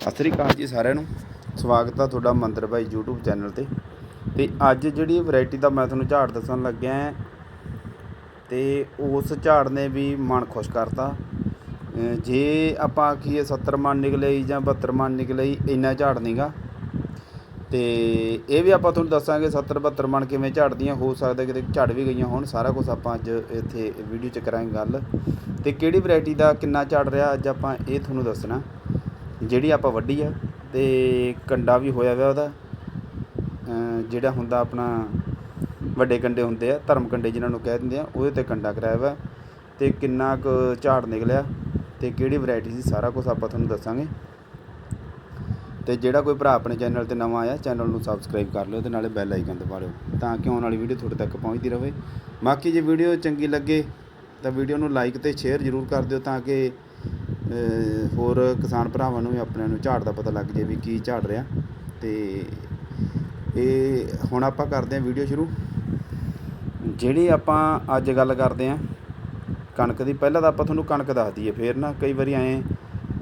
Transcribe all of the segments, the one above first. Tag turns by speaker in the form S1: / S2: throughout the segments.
S1: ਸਤਿ ਸ੍ਰੀ ਅਕਾਲ ਜੀ ਸਾਰਿਆਂ ਨੂੰ। ਸਵਾਗਤ ਆ ਤੁਹਾਡਾ ਮੰਦਰ ਭਾਈ YouTube ਚੈਨਲ ਤੇ। ਤੇ ਅੱਜ ਜਿਹੜੀ ਵੈਰਾਈਟੀ ਦਾ ਮੈਂ ਤੁਹਾਨੂੰ ਝਾੜ ਦੱਸਣ ਲੱਗਿਆ ਹਾਂ, ਤੇ ਉਸ ਝਾੜ ਨੇ ਵੀ ਮਨ ਖੁਸ਼ ਕਰਤਾ। ਜੇ ਆਪਾਂ ਆਖੀਏ 70 ਮਨ ਨਿਕਲੇ ਜਾਂ 72 ਮਨ ਨਿਕਲੇ ਇੰਨਾ ਝਾੜ ਨਹੀਂਗਾ ਤੇ ਇਹ ਵੀ ਆਪਾਂ ਤੁਹਾਨੂੰ ਦੱਸਾਂਗੇ 70 72 ਮਨ ਕਿਵੇਂ ਝਾੜਦੀਆਂ ਹੋ ਸਕਦਾ ਕਿਤੇ ਝੜ ਵੀ ਗਈਆਂ ਹੋਣ ਸਾਰਾ ਕੁਝ ਆਪਾਂ ਅੱਜ ਇੱਥੇ ਵੀਡੀਓ 'ਚ ਕਰਾਂਗੇ ਗੱਲ। ਤੇ ਕਿਹੜੀ ਵੈਰਾਈਟੀ ਦਾ ਕਿੰਨਾ ਝੜ ਰਿਹਾ ਅੱਜ ਆਪਾਂ ਇਹ ਤੁਹਾਨੂੰ ਦੱਸਣਾ। ਜਿਹੜੀ ਆਪਾਂ ਵੱਢੀ ਆ ਅਤੇ ਕੰਡਾ ਵੀ ਹੋਇਆ ਹੋਇਆ ਉਹਦਾ ਜਿਹੜਾ ਹੁੰਦਾ ਆਪਣਾ ਵੱਡੇ ਕੰਡੇ ਹੁੰਦੇ ਆ, ਧਰਮ ਕੰਡੇ ਜਿਨ੍ਹਾਂ ਨੂੰ ਕਹਿ ਦਿੰਦੇ ਆ, ਉਹਦੇ ਤੇ ਕੰਡਾ ਕਰਾਇਆ ਵਾ ਤੇ ਕਿੰਨਾ ਕੁ ਝਾੜ ਨਿਕਲਿਆ ਤੇ ਕਿਹੜੀ ਵੈਰਾਈਟੀ ਸੀ ਸਾਰਾ ਕੁਝ ਆਪਾਂ ਤੁਹਾਨੂੰ ਦੱਸਾਂਗੇ। ਤੇ ਜਿਹੜਾ ਕੋਈ ਭਰਾ ਆਪਣੇ ਚੈਨਲ ਤੇ ਨਵਾਂ ਆਇਆ ਚੈਨਲ ਨੂੰ ਸਬਸਕ੍ਰਾਈਬ ਕਰ ਲਿਓ ਤੇ ਨਾਲੇ ਬੈਲ ਆਈਕਨ ਦਬਾ ਲਿਓ ਤਾਂ ਕਿ ਆਉਣ ਵਾਲੀ ਵੀਡੀਓ ਤੁਹਾਡੇ ਤੱਕ ਪਹੁੰਚਦੀ ਰਹੇ। ਬਾਕੀ ਜੇ ਵੀਡੀਓ ਚੰਗੀ ਲੱਗੇ ਤਾਂ ਵੀਡੀਓ ਨੂੰ ਲਾਈਕ ਤੇ ਸ਼ੇਅਰ ਜ਼ਰੂਰ ਕਰ ਦਿਓ ਤਾਂ ਕਿ ਹੋਰ ਕਿਸਾਨ ਭਰਾਵਾਂ ਨੂੰ ਵੀ ਆਪਣਿਆਂ ਨੂੰ ਝਾੜ ਦਾ ਪਤਾ ਲੱਗ ਜੇ ਵੀ ਕੀ ਝਾੜ ਰਿਹਾ। ਤੇ ਇਹ ਹੁਣ ਆਪਾਂ ਕਰਦੇ ਹਾਂ ਵੀਡੀਓ ਸ਼ੁਰੂ। ਜਿਹੜੀ ਆਪਾਂ ਅੱਜ ਗੱਲ ਕਰਦੇ ਹਾਂ, ਕਣਕ ਦੀ, ਪਹਿਲਾਂ ਤਾਂ ਆਪਾਂ ਤੁਹਾਨੂੰ ਕਣਕ ਦੱਸ ਦਈਏ, ਫੇਰ ਨਾ ਕਈ ਵਾਰੀ ਐਂ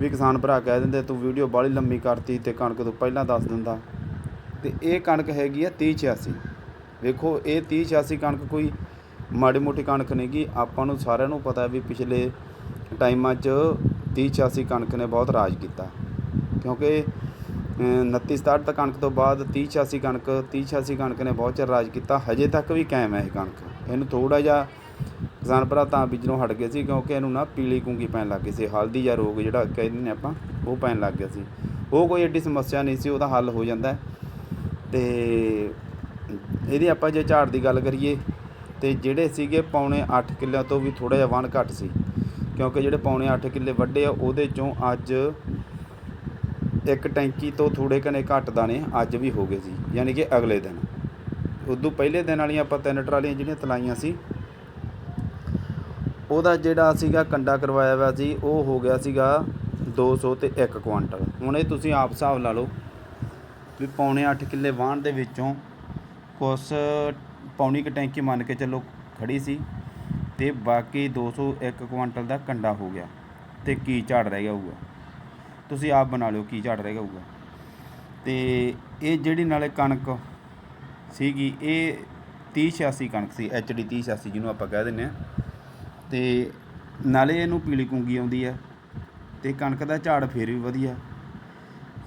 S1: ਵੀ ਕਿਸਾਨ ਭਰਾ ਕਹਿ ਦਿੰਦੇ, ਤੂੰ ਵੀਡੀਓ ਬਾਹਲੀ ਲੰਮੀ ਕਰਤੀ ਤੇ ਕਣਕ ਤੋਂ ਪਹਿਲਾਂ ਦੱਸ ਦਿੰਦਾ। ਤੇ ਇਹ ਕਣਕ ਹੈਗੀ ਆ 3086 ਵੇਖੋ, ਇਹ 3086 ਕਣਕ ਕੋਈ ਮਾੜੀ ਮੋਟੀ ਕਣਕ ਨਹੀਂ ਗੀ ਆਪਾਂ ਨੂੰ ਸਾਰਿਆਂ ਨੂੰ ਪਤਾ ਵੀ ਪਿਛਲੇ ਟਾਈਮਾਂ 'ਚ 3086 ਕਣਕ ਨੇ ਬਹੁਤ ਰਾਜ ਕੀਤਾ। ਕਿਉਂਕਿ ਅਹ, 29 67 ਕਣਕ ਤੋਂ ਬਾਅਦ 3086 ਕਣਕ 3086 ਕਣਕ ਨੇ ਬਹੁਤ ਚਿਰ ਰਾਜ ਕੀਤਾ। ਹਜੇ ਤੱਕ ਵੀ ਕਾਇਮ ਹੈ ਇਹ ਕਣਕ। ਇਹਨੂੰ ਥੋੜਾ ਜਿਹਾ ਕਿਸਾਨ ਭਰਾ ਤਾਂ ਬੀਜਣੋਂ ਹਟ ਗਏ ਸੀ ਕਿਉਂਕਿ ਇਹਨੂੰ ਨਾ ਪੀਲੀ ਕੁੰਗੀ ਪੈਣ ਲੱਗ ਗਈ ਸੀ। ਹਲਦੀ ਜਾਂ ਰੋਗ ਜਿਹੜਾ ਕਹਿੰਦੇ ਨੇ ਆਪਾਂ ਉਹ ਪੈਣ ਲੱਗ ਗਿਆ ਸੀ। ਉਹ ਕੋਈ ਐਡੀ ਸਮੱਸਿਆ ਨਹੀਂ ਸੀ ਉਹਦਾ ਹੱਲ ਹੋ ਜਾਂਦਾ ਹੈ। ਤੇ ਇਹਦੀ ਆਪਾਂ ਜੇ ਝਾੜ ਦੀ ਗੱਲ ਕਰੀਏ ਤੇ ਜਿਹੜੇ ਸੀਗੇ ਪੌਣੇ 8 ਕਿੱਲਿਆਂ ਤੋਂ ਵੀ ਥੋੜਾ ਜਿਹਾ ਵਣ ਘੱਟ ਸੀ। ਕਿਉਂਕਿ ਜਿਹੜੇ ਪੌਣੇ 8 ਕਿੱਲੇ ਵੱਡੇ ਆ, ਉਹਦੇ ਚੋਂ ਅੱਜ ਇੱਕ ਟੈਂਕੀ ਤੋਂ ਥੋੜੇ ਕਨੇ ਘੱਟ ਦਾਣੇ ਅੱਜ ਵੀ ਹੋ ਗਏ ਸੀ, ਯਾਨੀ ਕਿ ਅਗਲੇ ਦਿਨ। ਉਦੋਂ ਪਹਿਲੇ ਦਿਨ ਵਾਲੀਆਂ ਆਪਾਂ ਤਿੰਨ ਟਰਾਲੀਆਂ ਜਿਹੜੀਆਂ ਤਲਾਈਆਂ ਸੀ, ਉਹਦਾ ਜਿਹੜਾ ਸੀਗਾ ਕੰਡਾ ਕਰਵਾਇਆ ਹੋਇਆ ਸੀ, ਉਹ ਹੋ ਗਿਆ ਸੀਗਾ 200 ਤੇ 1 ਕੁਆਂਟਲ। ਹੁਣ ਇਹ ਤੁਸੀਂ ਆਪ ਹਿਸਾਬ ਲਾ ਲਓ ਵੀ ਪੌਣੇ 8 ਕਿੱਲੇ ਵਾਹਣ ਦੇ ਵਿੱਚੋਂ ਕੁਛ ਪੌਣੀ ਕ ਟੈਂਕੀ ਮੰਨ ਕੇ ਚੱਲੋ ਖੜੀ ਸੀ ਤੇ ਬਾਕੀ 201 ਕੁਆਂਟਲ ਦਾ ਕੰਡਾ ਹੋ ਗਿਆ। ਤੇ ਕੀ ਝਾੜ ਰਹਿ ਗਿਆ ਹੋਊਗਾ? ਤੁਸੀਂ ਆਪ ਬਣਾ ਲਿਓ ਕੀ ਝਾੜ ਰਹਿ ਗਿਆ ਹੋਊਗਾ। ਤੇ ਇਹ ਜਿਹੜੀ ਨਾਲੇ ਕਣਕ ਸੀਗੀ, ਇਹ 3086 ਕਣਕ ਸੀ ਐਚਡੀ 3086 ਜਿਹਨੂੰ ਆਪਾਂ ਕਹਿ ਦਿੰਦੇ ਆ ਤੇ ਨਾਲੇ ਇਹਨੂੰ ਪੀਲੀ ਕੁੰਗੀ ਆਉਂਦੀ ਆ, ਤੇ ਕਣਕ ਦਾ ਝਾੜ ਫੇਰ ਵੀ ਵਧੀਆ।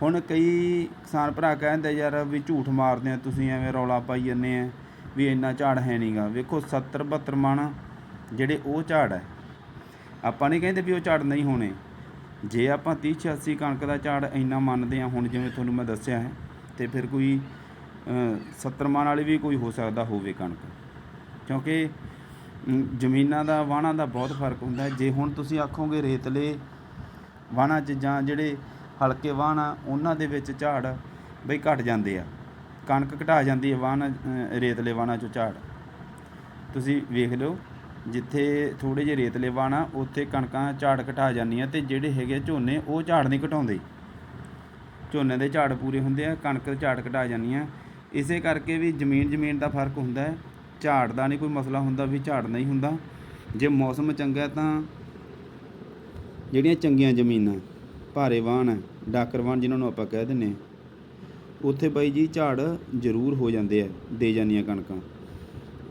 S1: ਹੁਣ ਕਈ ਕਿਸਾਨ ਭਰਾ ਕਹਿੰਦੇ ਯਾਰ ਵੀ ਝੂਠ ਮਾਰਦੇ ਆ, ਤੁਸੀਂ ਐਵੇਂ ਰੌਲਾ ਪਾਈ ਜੰਨੇ ਆ, ਵੀ ਇੰਨਾ ਝਾੜ ਹੈ ਨਹੀਂਗਾ ਵੇਖੋ 70 72 ਮਣ ਜਿਹੜੇ ਉਹ ਝਾੜ ਹੈ। ਆਪਾਂ ਨਹੀਂ ਕਹਿੰਦੇ ਵੀ ਉਹ ਝਾੜ ਨਹੀਂ ਹੋਣੇ। ਜੇ ਆਪਾਂ 30 86 ਕਣਕ ਦਾ ਝਾੜ ਇੰਨਾ ਮੰਨਦੇ ਆ ਹੁਣ ਜਿਵੇਂ ਤੁਹਾਨੂੰ ਮੈਂ ਦੱਸਿਆ ਹੈ ਤੇ ਫਿਰ ਕੋਈ ਅ, 70 ਮਣ ਵਾਲੀ ਵੀ ਕੋਈ ਹੋ ਸਕਦਾ ਹੋਵੇ ਕਣਕ। ਕਿਉਂਕਿ ਜ਼ਮੀਨਾਂ ਦਾ ਵਾਹਣਾ ਦਾ ਬਹੁਤ ਫ਼ਰਕ ਹੁੰਦਾ ਹੈ। ਜੇ ਹੁਣ ਤੁਸੀਂ ਆਖੋਗੇ ਰੇਤਲੇ ਵਾਹਣਾ 'ਚ ਜਾਂ ਜਿਹੜੇ ਹਲਕੇ ਵਾਹਣ ਉਹਨਾਂ ਦੇ ਵਿੱਚ ਝਾੜ ਬਈ ਘਟ ਜਾਂਦੇ ਆ। ਕਣਕ ਘਟਾ ਜਾਂਦੀ ਹੈ ਵਾਹਣ ਰੇਤਲੇ ਵਾਹਣਾ 'ਚੋਂ ਝਾੜ। ਤੁਸੀਂ ਵੇਖ ਲਿਓ। ਜਿੱਥੇ ਥੋੜ੍ਹੇ ਜਿਹੇ ਰੇਤਲੇ ਵਾਹਣ ਆ, ਉੱਥੇ ਕਣਕਾਂ ਝਾੜ ਘਟਾ ਜਾਂਦੀਆਂ ਅਤੇ ਜਿਹੜੇ ਹੈਗੇ ਝੋਨੇ, ਉਹ ਝਾੜ ਨਹੀਂ ਘਟਾਉਂਦੇ। ਝੋਨੇ ਦੇ ਝਾੜ ਪੂਰੇ ਹੁੰਦੇ ਆ, ਕਣਕ ਦੇ ਝਾੜ ਘਟਾ ਜਾਂਦੀਆਂ। ਇਸੇ ਕਰਕੇ ਵੀ ਜ਼ਮੀਨ ਜ਼ਮੀਨ ਦਾ ਫ਼ਰਕ ਹੁੰਦਾ ਹੈ। ਝਾੜ ਦਾ ਨਹੀਂ ਕੋਈ ਮਸਲਾ ਹੁੰਦਾ ਵੀ ਝਾੜ ਨਹੀਂ ਹੁੰਦਾ। ਜੇ ਮੌਸਮ ਚੰਗਾ ਤਾਂ ਜਿਹੜੀਆਂ ਚੰਗੀਆਂ ਜ਼ਮੀਨਾਂ, ਭਾਰੇ ਵਾਹਣ ਡਾਕਰ ਵਾਹਣ ਜਿਨ੍ਹਾਂ ਨੂੰ ਆਪਾਂ ਕਹਿ ਦਿੰਦੇ ਹਾਂ, ਉੱਥੇ ਬਾਈ ਜੀ ਝਾੜ ਜ਼ਰੂਰ ਹੋ ਜਾਂਦੇ ਆ, ਦੇ ਜਾਂਦੀਆਂ ਕਣਕਾਂ।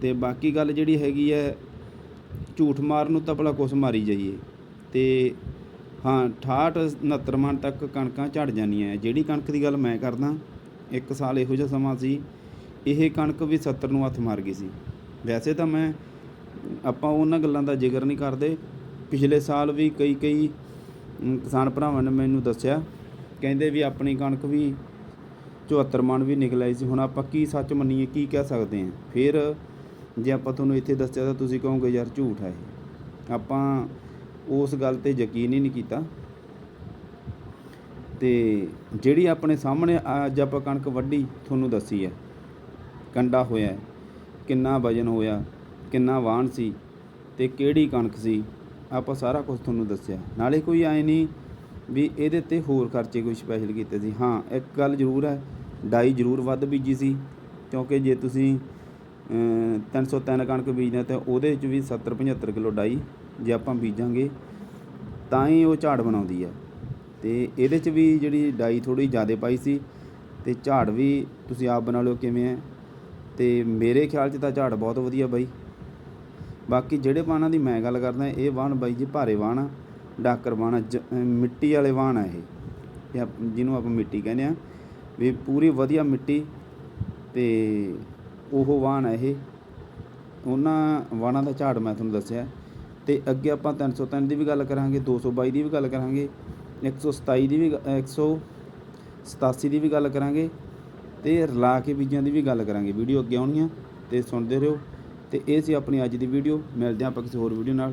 S1: ਤੇ ਬਾਕੀ ਗੱਲ ਜਿਹੜੀ ਹੈਗੀ ਹੈ ਝੂਠ ਮਾਰਨ ਨੂੰ ਤਾਂ ਭਲਾ ਕੁਛ ਮਾਰੀ ਜਾਈਏ। ਤੇ ਹਾਂ 68 69 ਮਣ ਤੱਕ ਕਣਕਾਂ ਝੜ ਜਾਂਦੀਆਂ। ਹੈ। ਜਿਹੜੀ ਕਣਕ ਦੀ ਗੱਲ ਮੈਂ ਕਰਦਾ, ਇੱਕ ਸਾਲ ਇਹੋ ਜਿਹਾ ਸਮਾਂ ਸੀ, ਇਹ ਕਣਕ ਵੀ 70 ਨੂੰ ਹੱਥ ਮਾਰ ਗਈ ਸੀ। ਵੈਸੇ ਤਾਂ ਮੈਂ, ਆਪਾਂ ਉਹਨਾਂ ਗੱਲਾਂ ਦਾ ਜ਼ਿਕਰ ਨਹੀਂ ਕਰਦੇ। ਪਿਛਲੇ ਸਾਲ ਵੀ ਕਈ ਕਈ ਕਿਸਾਨ ਭਰਾਵਾਂ ਨੇ ਮੈਨੂੰ ਦੱਸਿਆ, ਕਹਿੰਦੇ ਵੀ ਆਪਣੀ ਕਣਕ ਵੀ 74 ਮਣ ਵੀ ਨਿਕਲ ਆਈ ਸੀ। ਹੁਣ ਆਪਾਂ ਕੀ ਸੱਚ ਮੰਨੀਏ, ਕੀ ਕਹਿ ਸਕਦੇ ਹਾਂ? ਫਿਰ ਜੇ ਆਪਾਂ ਤੁਹਾਨੂੰ ਇੱਥੇ ਦੱਸਿਆ ਤਾਂ ਤੁਸੀਂ ਕਹੋਗੇ, ਯਾਰ, ਝੂਠ ਹੈ ਇਹ। ਆਪਾਂ ਉਸ ਗੱਲ ਤੇ ਯਕੀਨ ਹੀ ਨਹੀਂ ਕੀਤਾ। ਤੇ ਜਿਹੜੀ ਆਪਣੇ ਸਾਹਮਣੇ ਅੱਜ ਆਪਾਂ ਕਣਕ ਵੱਢੀ, ਤੁਹਾਨੂੰ ਦੱਸੀ ਹੈ। ਕੰਡਾ ਹੋਇਆ, ਕਿੰਨਾ ਵਜਨ ਹੋਇਆ, ਕਿੰਨਾ ਵਾਹਣ ਸੀ ਤੇ ਕਿਹੜੀ ਕਣਕ ਸੀ, ਆਪਾਂ ਸਾਰਾ ਕੁਝ ਤੁਹਾਨੂੰ ਦੱਸਿਆ। ਨਾਲੇ ਕੋਈ ਐ ਨਹੀਂ ਵੀ ਇਹਦੇ ਤੇ ਹੋਰ ਖਰਚੇ ਕੋਈ ਸਪੈਸ਼ਲ ਕੀਤੇ ਸੀ। ਹਾਂ, ਇੱਕ ਗੱਲ ਜ਼ਰੂਰ ਹੈ, ਡਾਈ ਜ਼ਰੂਰ ਵੱਧ ਬੀਜੀ ਸੀ, ਕਿਉਂਕਿ ਜੇ ਤੁਸੀਂ 303 ਕਣਕ ਬੀਜਦੇ ਤਾਂ ਉਹਦੇ ਵਿੱਚ ਵੀ 70 75 ਕਿਲੋ ਡਾਈ ਜੇ ਆਪਾਂ ਬੀਜਾਂਗੇ ਤਾਂ ਹੀ ਉਹ ਝਾੜ ਬਣਾਉਂਦੀ ਆ। ਤੇ ਇਹਦੇ ਚ ਵੀ ਜਿਹੜੀ ਡਾਈ ਥੋੜੀ ਜ਼ਿਆਦਾ ਪਾਈ ਸੀ ਤੇ ਝਾੜ ਵੀ ਤੁਸੀਂ ਆਪ ਬਣਾ ਲਿਓ ਕਿਵੇਂ ਹੈ ਤੇ ਮੇਰੇ ਖਿਆਲ 'ਚ ਤਾਂ ਝਾੜ ਬਹੁਤ ਵਧੀਆ ਬਾਈ। ਬਾਕੀ ਜਿਹੜੇ ਵਾਹਣਾਂ ਦੀ ਮੈਂ ਗੱਲ ਕਰਦਾ ਇਹ ਵਾਹਣ ਬਾਈ ਜੀ ਭਾਰੇ ਵਾਹਣ ਆ ਡਾਕਰ ਵਾਹਣ ਆ, ਜ- ਮਿੱਟੀ ਵਾਲੇ ਵਾਹਣ ਆ ਇਹ। ਜਿਹਨੂੰ ਆਪਾਂ ਮਿੱਟੀ ਕਹਿੰਦੇ ਆ ਵੀ ਪੂਰੀ ਵਧੀਆ ਮਿੱਟੀ ਤੇ ਉਹ ਵਾਹਣ ਹੈ ਇਹ। ਉਹਨਾਂ ਵਾਹਣਾਂ ਦਾ ਝਾੜ ਮੈਂ ਤੁਹਾਨੂੰ ਦੱਸਿਆ। ਤੇ ਅੱਗੇ ਆਪਾਂ 303 ਦੀ ਵੀ ਗੱਲ ਕਰਾਂਗੇ 222 ਦੀ ਵੀ ਗੱਲ ਕਰਾਂਗੇ 127 ਦੀ ਵੀ ਗ- 187 ਦੀ ਵੀ ਗੱਲ ਕਰਾਂਗੇ ਤੇ ਰਲਾ ਕੇ ਬੀਜਾਂ ਦੀ ਵੀ ਗੱਲ ਕਰਾਂਗੇ। ਵੀਡੀਓ ਅੱਗੇ ਆਉਣੀਆਂ ਤੇ ਸੁਣਦੇ ਰਹੋ। ਤੇ ਇਹ ਸੀ ਆਪਣੀ ਅੱਜ ਦੀ ਵੀਡੀਓ। ਮਿਲਦੇ ਹਾਂ ਆਪਾਂ ਕਿਸੇ ਹੋਰ ਵੀਡੀਓ ਨਾਲ।